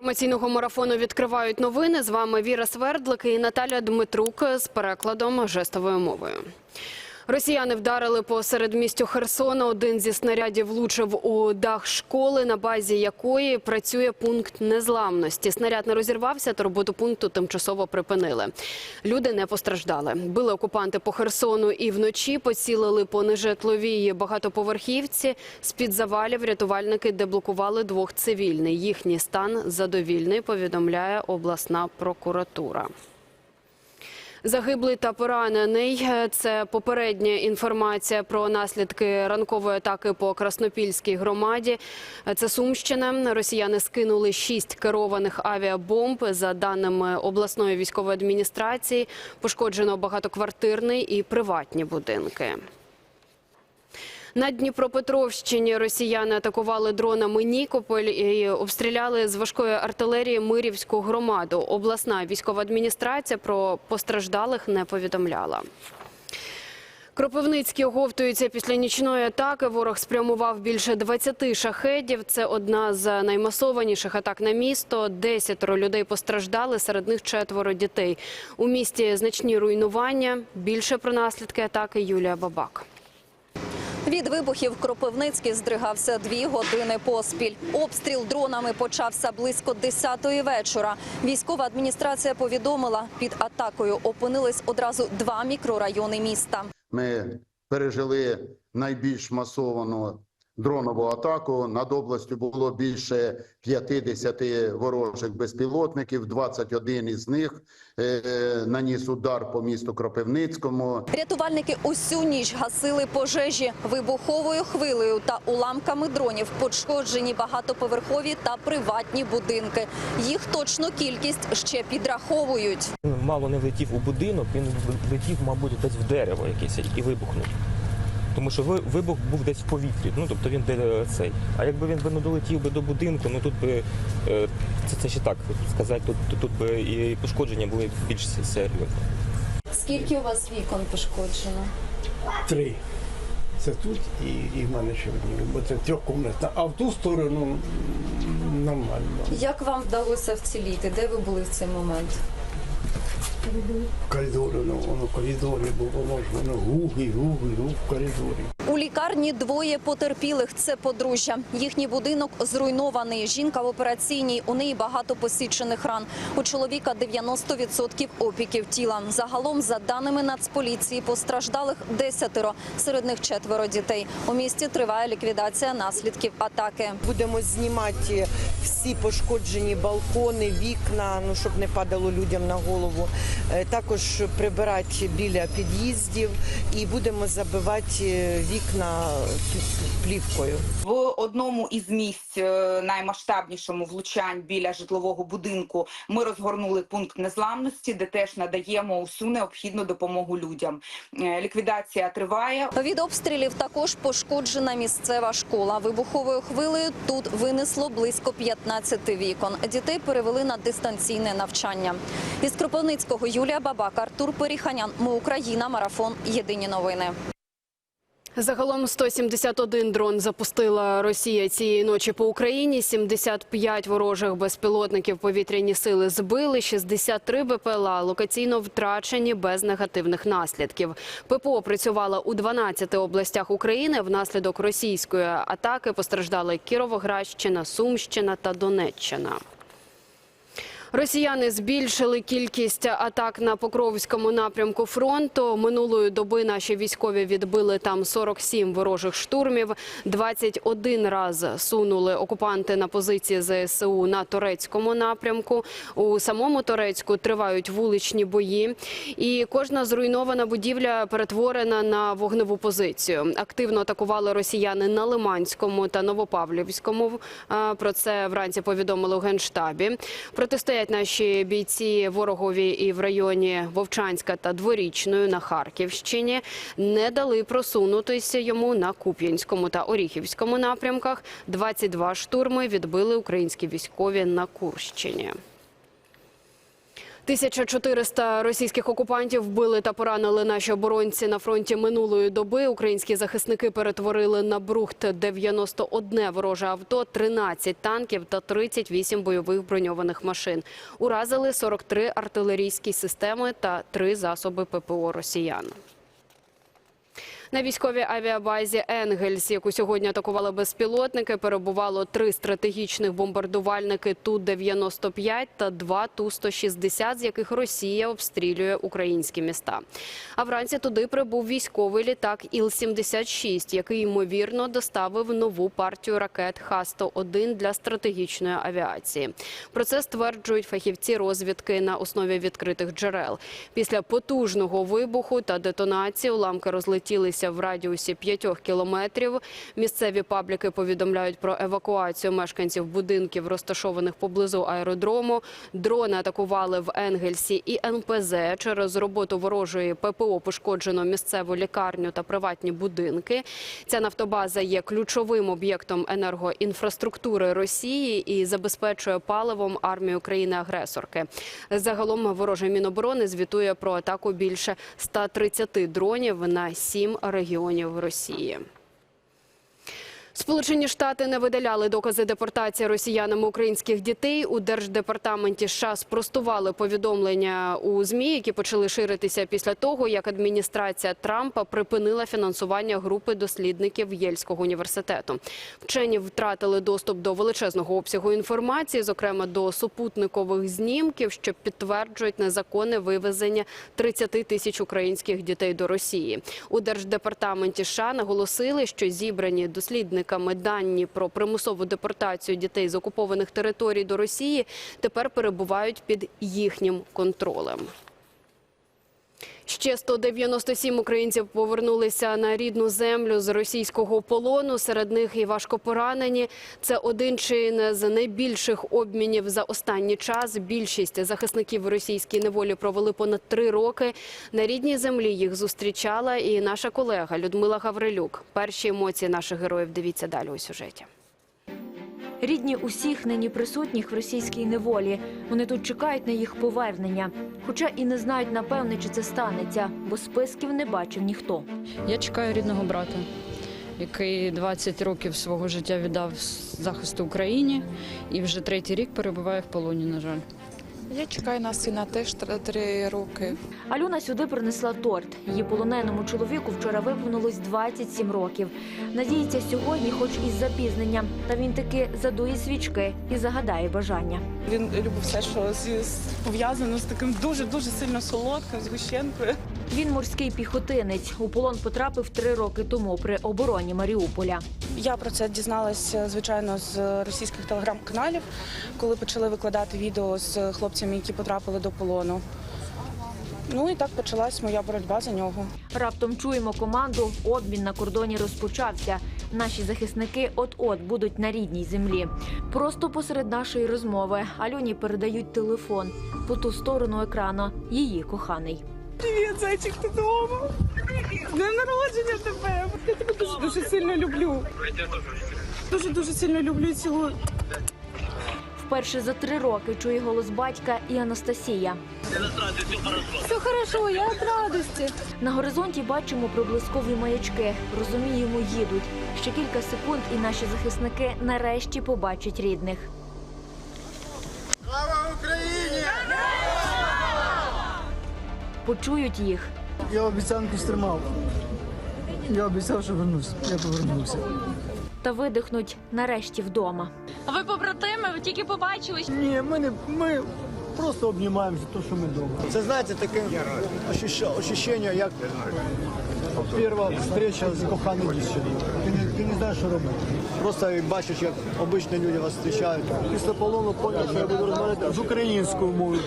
Інформаційного марафону відкривають новини. З вами Віра Свердлик і Наталя Дмитрук з перекладом жестовою мовою. Росіяни вдарили по середмістю Херсона. Один зі снарядів влучив у дах школи, на базі якої працює пункт незламності. Снаряд не розірвався, то роботу пункту тимчасово припинили. Люди не постраждали. Били окупанти по Херсону і вночі поцілили по нежитловій багатоповерхівці. З-під завалів рятувальники деблокували двох цивільних. Їхній стан задовільний, повідомляє обласна прокуратура. Загиблий та поранений – це попередня інформація про наслідки ранкової атаки по Краснопільській громаді. Це Сумщина. Росіяни скинули шість керованих авіабомб. За даними обласної військової адміністрації, пошкоджено багатоквартирний і приватні будинки. На Дніпропетровщині росіяни атакували дронами Нікополь і обстріляли з важкої артилерії Мирівську громаду. Обласна військова адміністрація про постраждалих не повідомляла. Кропивницькі оговтуються після нічної атаки. Ворог спрямував більше 20 шахедів. Це одна з наймасованіших атак на місто. Десятеро людей постраждали, серед них четверо дітей. У місті значні руйнування. Більше про наслідки атаки Юлія Бабак. Від вибухів Кропивницький здригався дві години поспіль. Обстріл дронами почався близько 10-ї вечора. Військова адміністрація повідомила, під атакою опинились одразу два мікрорайони міста. Ми пережили найбільш масовану дронову атаку. Над областю було більше 50 ворожих безпілотників. 21 із них е, наніс удар по місту Кропивницькому. Рятувальники усю ніч гасили пожежі вибуховою хвилею та уламками дронів. Пошкоджені багатоповерхові та приватні будинки. Їх точну кількість ще підраховують. Мало не влетів у будинок, він влетів, мабуть, десь в дерево якесь і вибухнув. Тому що вибух був десь в повітрі, ну тобто він де цей. А якби він би не долетів би до будинку, ну тут би е, це, це ще так сказати, тут, тут, тут би і пошкодження були більш серйозні. Скільки у вас вікон пошкоджено? Три. Це тут і, і в мене ще одні, бо це трьохкомнатна. А в ту сторону нормально. Як вам вдалося вціліти? Де ви були в цей момент? В коридорі, воно в коридорі, бо воно ж воно гуги, гуги, гуг в коридорі. У лікарні двоє потерпілих. Це подружжя. Їхній будинок зруйнований. Жінка в операційній. У неї багато посічених ран. У чоловіка 90% опіків тіла. Загалом, за даними Нацполіції, постраждалих десятеро. Серед них четверо дітей. У місті триває ліквідація наслідків атаки. Будемо знімати всі пошкоджені балкони, вікна, ну щоб не падало людям на голову. Е, Також прибирати біля під'їздів і будемо забивати е, вікна плівкою. В одному із місць е, наймасштабнішому влучань біля житлового будинку ми розгорнули пункт незламності, де теж надаємо усю необхідну допомогу людям. Ліквідація триває. Від обстрілів також пошкоджена місцева школа. Вибуховою хвилею тут винесло близько 15 вікон. Дітей перевели на дистанційне навчання. Із Кропивницького Юлія Бабак, Артур Періханян. Ми Україна. Марафон. Єдині новини. Загалом 171 дрон запустила Росія цієї ночі по Україні. 75 ворожих безпілотників повітряні сили збили, 63 БПЛА локаційно втрачені без негативних наслідків. ППО працювала у 12 областях України. Внаслідок російської атаки постраждали Кіровоградщина, Сумщина та Донеччина. Росіяни збільшили кількість атак на Покровському напрямку фронту. Минулої доби наші військові відбили там 47 ворожих штурмів. 21 раз сунули окупанти на позиції ЗСУ на турецькому напрямку. У самому Турецьку тривають вуличні бої, і кожна зруйнована будівля перетворена на вогневу позицію. Активно атакували росіяни на Лиманському та Новопавлівському. Про це вранці повідомили у генштабі. Протистоять наші бійці ворогові і в районі Вовчанська та Дворічної на Харківщині. Не дали просунутися йому на Куп'янському та Оріхівському напрямках. 22 штурми відбили українські військові на Курщині. 1400 російських окупантів вбили та поранили наші оборонці на фронті минулої доби. Українські захисники перетворили на брухт 91 вороже авто, 13 танків та 38 бойових броньованих машин. Уразили 43 артилерійські системи та 3 засоби ППО росіян. На військовій авіабазі Енгельс, яку сьогодні атакували безпілотники, перебувало три стратегічних бомбардувальники Ту-95 та два Ту-160, з яких Росія обстрілює українські міста. А вранці туди прибув військовий літак Іл-76, який, ймовірно, доставив нову партію ракет Х-101 для стратегічної авіації. Про це стверджують фахівці розвідки на основі відкритих джерел. Після потужного вибуху та детонації уламки розлетілися в радіусі 5 кілометрів. Місцеві пабліки повідомляють про евакуацію мешканців будинків, розташованих поблизу аеродрому. Дрони атакували в Енгельсі і НПЗ. Через роботу ворожої ППО пошкоджено місцеву лікарню та приватні будинки. Ця нафтобаза є ключовим об'єктом енергоінфраструктури Росії і забезпечує паливом армію країни-агресорки. Загалом вороже Міноборони звітує про атаку більше 130 дронів на сім регіонів Росії. Сполучені Штати не видаляли докази депортації росіянами українських дітей. У держдепартаменті США спростували повідомлення у змі, які почали ширитися після того, як адміністрація Трампа припинила фінансування групи дослідників Єльського університету. Вчені втратили доступ до величезного обсягу інформації, зокрема до супутникових знімків, що підтверджують незаконне вивезення 30 тисяч українських дітей до Росії. У держдепартаменті США наголосили, що зібрані дослідниками дані про примусову депортацію дітей з окупованих територій до Росії тепер перебувають під їхнім контролем. Ще 197 українців повернулися на рідну землю з російського полону. Серед них і важко поранені. Це один чи з найбільших обмінів за останній час. Більшість захисників російській неволі провели понад три роки. На рідній землі їх зустрічала і наша колега Людмила Гаврилюк. Перші емоції наших героїв дивіться далі у сюжеті. Рідні усіх нині присутніх в російській неволі. Вони тут чекають на їх повернення, хоча і не знають напевне, чи це станеться, бо списків не бачив ніхто. Я чекаю рідного брата, який 20 років свого життя віддав захисту Україні і вже третій рік перебуває в полоні, на жаль. Я чекаю на сина теж три роки. Альона сюди принесла торт. Її полоненому чоловіку вчора виповнилось 27 років. Надіється сьогодні, хоч із запізненням, та він таки задує свічки і загадає бажання. Він любив все, що з- пов'язано з таким дуже дуже сильно солодким, з гущенкою. Він морський піхотинець. У полон потрапив три роки тому при обороні Маріуполя. Я про це дізналася, звичайно, з російських телеграм-каналів, коли почали викладати відео з хлопцями, які потрапили до полону. Ну і так почалась моя боротьба за нього. Раптом чуємо команду. Обмін на кордоні розпочався. Наші захисники от-от будуть на рідній землі. Просто посеред нашої розмови Альоні передають телефон по ту сторону екрану. Її коханий. Привіт, зайчик, ти вдома? Днем народження тебе! Я тебе дуже дуже сильно люблю. Дуже дуже сильно люблю і цілую. Вперше за три роки чує голос батька і Анастасія. Все хорошо, я від радості. На горизонті бачимо проблискові маячки. Розуміємо, їдуть. Ще кілька секунд, і наші захисники нарешті побачать рідних. Почують їх. Я обіцянку стримав. Я обіцяв, що вернусь. Я повернувся. та видихнуть нарешті вдома. А ви побратими, ви тільки побачились. Ні, ми не ми просто обнімаємося, то що ми вдома. Це знаєте, таке ощущення, як перша зустріча з коханою дівчиною. Ти не, ти не знаєш, що робити. Просто бачиш, як обичні люди вас зустрічають. Після полону поняв, що я буду розмовляти з українською мовою.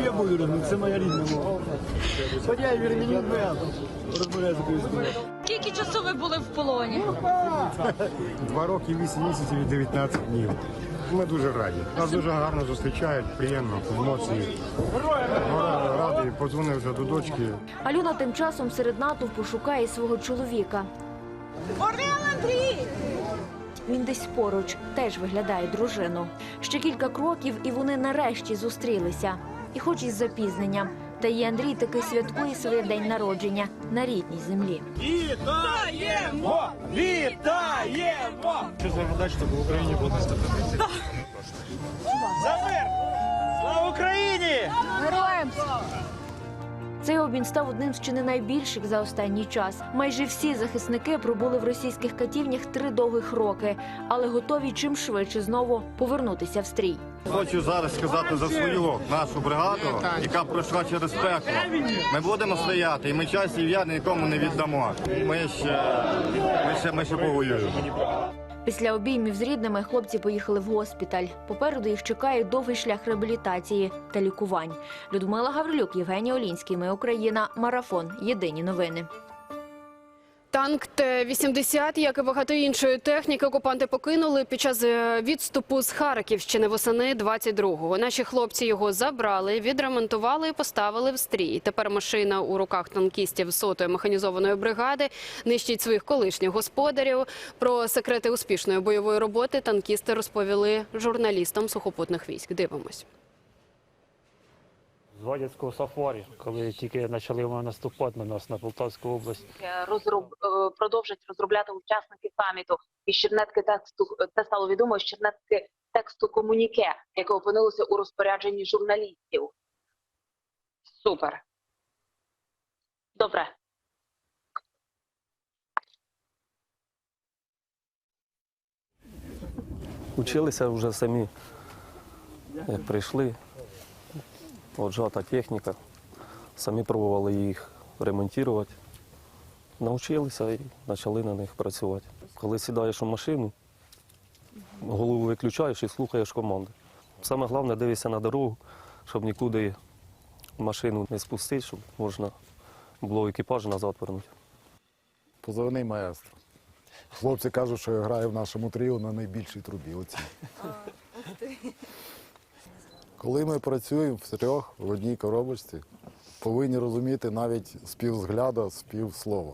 І я буду розмовляти, це моя рідна мова. Хоча я вірменю, але я розмовляю з українською мовою. Скільки часу ви були в полоні? Два роки, вісім місяців і 19 днів. Ми дуже раді. Нас дуже гарно зустрічають, приємно, емоції. Радий, подзвонив вже до дочки. Альона тим часом серед натовпу шукає свого чоловіка. Він десь поруч теж виглядає дружину. Ще кілька кроків, і вони нарешті зустрілися. І хоч із запізненням, та і Андрій таки святкує своє день народження на рідній землі. Вітаємо! Вітаємо! Що за щоб в Україні було стати? За мир! Слава Україні! Цей обмін став одним з чи не найбільших за останній час. Майже всі захисники пробули в російських катівнях три довгих роки, але готові чим швидше знову повернутися в стрій. Хочу зараз сказати за свою нашу бригаду, яка пройшла через пекло. Ми будемо стояти, і ми час і в'я нікому не віддамо. Ми ще, ми ще, ми ще повоюємо. Після обіймів з рідними хлопці поїхали в госпіталь. Попереду їх чекає довгий шлях реабілітації та лікувань. Людмила Гаврилюк, Євгеній Олінський. Ми Україна. Марафон. Єдині новини. Танк Т-80, як і багато іншої техніки, окупанти покинули під час е, відступу з Харківщини восени 22-го. Наші хлопці його забрали, відремонтували і поставили в стрій. Тепер машина у руках танкістів сотої механізованої бригади нищить своїх колишніх господарів. Про секрети успішної бойової роботи танкісти розповіли журналістам сухопутних військ. Дивимось. З Вадянського сафарі, коли тільки почали вони наступати на нас на Полтавську область. розроб е, продовжать розробляти учасники саміту із чернетки тексту. Це стало відомо з чернетки тексту комуніке, яке опинилося у розпорядженні журналістів. Супер. Добре. Училися вже самі, як прийшли. Отжата техніка. Самі пробували їх ремонтувати. Навчилися і почали на них працювати. Коли сідаєш у машину, голову виключаєш і слухаєш команди. Саме головне дивишся на дорогу, щоб нікуди машину не спустити, щоб можна було екіпаж назад вернути. Позивний маестро. Хлопці кажуть, що я граю в нашому тріо на найбільшій трубі. Оці. Коли ми працюємо в трьох в одній коробочці, повинні розуміти навіть спів взгляду, спів слова.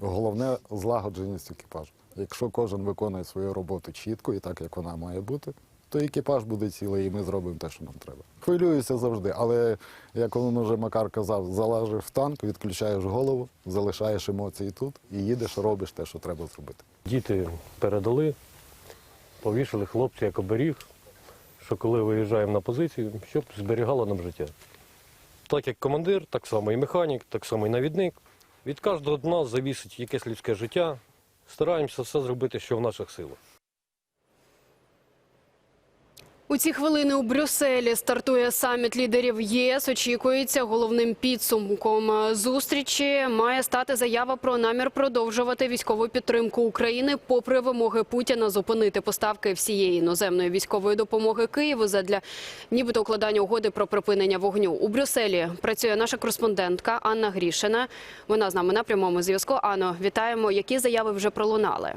Головне злагодженість екіпажу. Якщо кожен виконує свою роботу чітко і так, як вона має бути, то екіпаж буде цілий, і ми зробимо те, що нам треба. Хвилююся завжди, але як він вже Макар казав, залажиш в танк, відключаєш голову, залишаєш емоції тут і їдеш, робиш те, що треба зробити. Діти передали, повішали хлопці як оберіг, що коли виїжджаємо на позицію, щоб зберігало нам життя. Так як командир, так само і механік, так само і навідник. Від кожного дна завісить якесь людське життя. Стараємося все зробити, що в наших силах. У ці хвилини у Брюсселі стартує саміт лідерів ЄС. Очікується головним підсумком зустрічі має стати заява про намір продовжувати військову підтримку України, попри вимоги Путіна зупинити поставки всієї іноземної військової допомоги Києву задля нібито укладання угоди про припинення вогню. У Брюсселі працює наша кореспондентка Анна Грішина. Вона з нами на прямому зв'язку. Анно, вітаємо. Які заяви вже пролунали?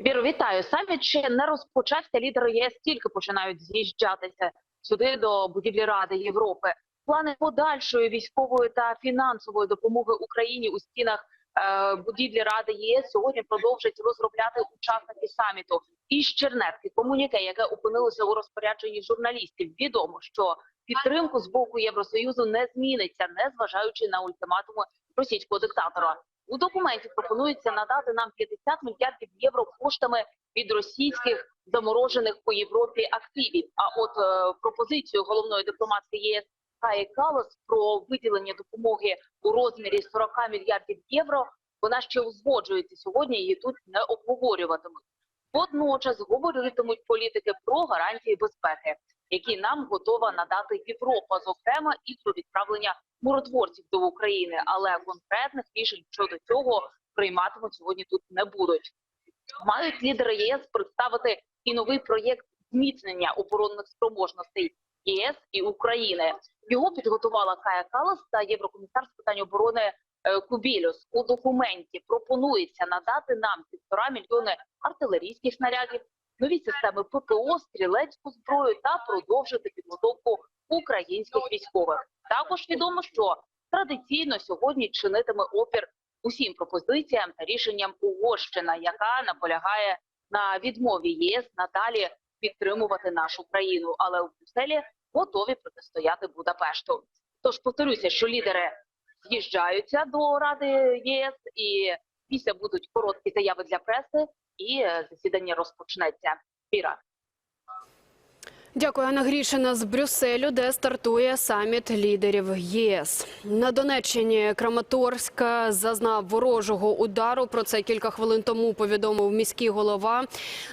Віру, вітаю. Саміт ще не розпочався. Лідери ЄС тільки починають з'їжджатися сюди до будівлі Ради Європи. Плани подальшої військової та фінансової допомоги Україні у стінах е, будівлі Ради ЄС сьогодні продовжать розробляти учасники саміту. Із чернетки комуніке, яке опинилося у розпорядженні журналістів, відомо, що підтримку з боку Євросоюзу не зміниться, не зважаючи на ультиматуми російського диктатора. У документі пропонується надати нам 50 мільярдів євро коштами від російських заморожених по Європі активів. А от е, пропозицію головної дипломатки ЄС Каї Калас про виділення допомоги у розмірі 40 мільярдів євро. Вона ще узгоджується сьогодні. Її тут не обговорюватимуть. Водночас говоритимуть політики про гарантії безпеки, які нам готова надати Європа, зокрема і про відправлення миротворців до України. Але конкретних рішень щодо цього прийматимуть сьогодні тут не будуть. Мають лідери ЄС представити і новий проєкт зміцнення оборонних спроможностей ЄС і України. Його підготувала Кая Калас та єврокомісар з питань оборони е, Кубілюс. У документі пропонується надати нам півтора мільйони артилерійських снарядів, нові системи ППО, стрілецьку зброю та продовжити підготовку українських військових. Також відомо, що традиційно сьогодні чинитиме опір усім пропозиціям та рішенням Угорщина, яка наполягає на відмові ЄС надалі підтримувати нашу країну. Але у Брюсселі готові протистояти Будапешту. Тож повторюся, що лідери з'їжджаються до Ради ЄС, і після будуть короткі заяви для преси, і е, засідання розпочнеться. Віра. Дякую, Анна Грішина з Брюсселю, де стартує саміт лідерів ЄС. На Донеччині Краматорська зазнав ворожого удару. Про це кілька хвилин тому повідомив міський голова.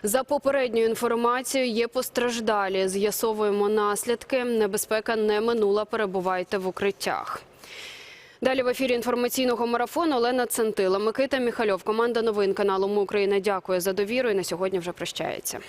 За попередньою інформацією, є постраждалі. З'ясовуємо наслідки. Небезпека не минула. Перебувайте в укриттях. Далі в ефірі інформаційного марафону Олена Центила, Микита Міхальов. Команда новин каналу Ми Україна. Дякую за довіру і на сьогодні вже прощається.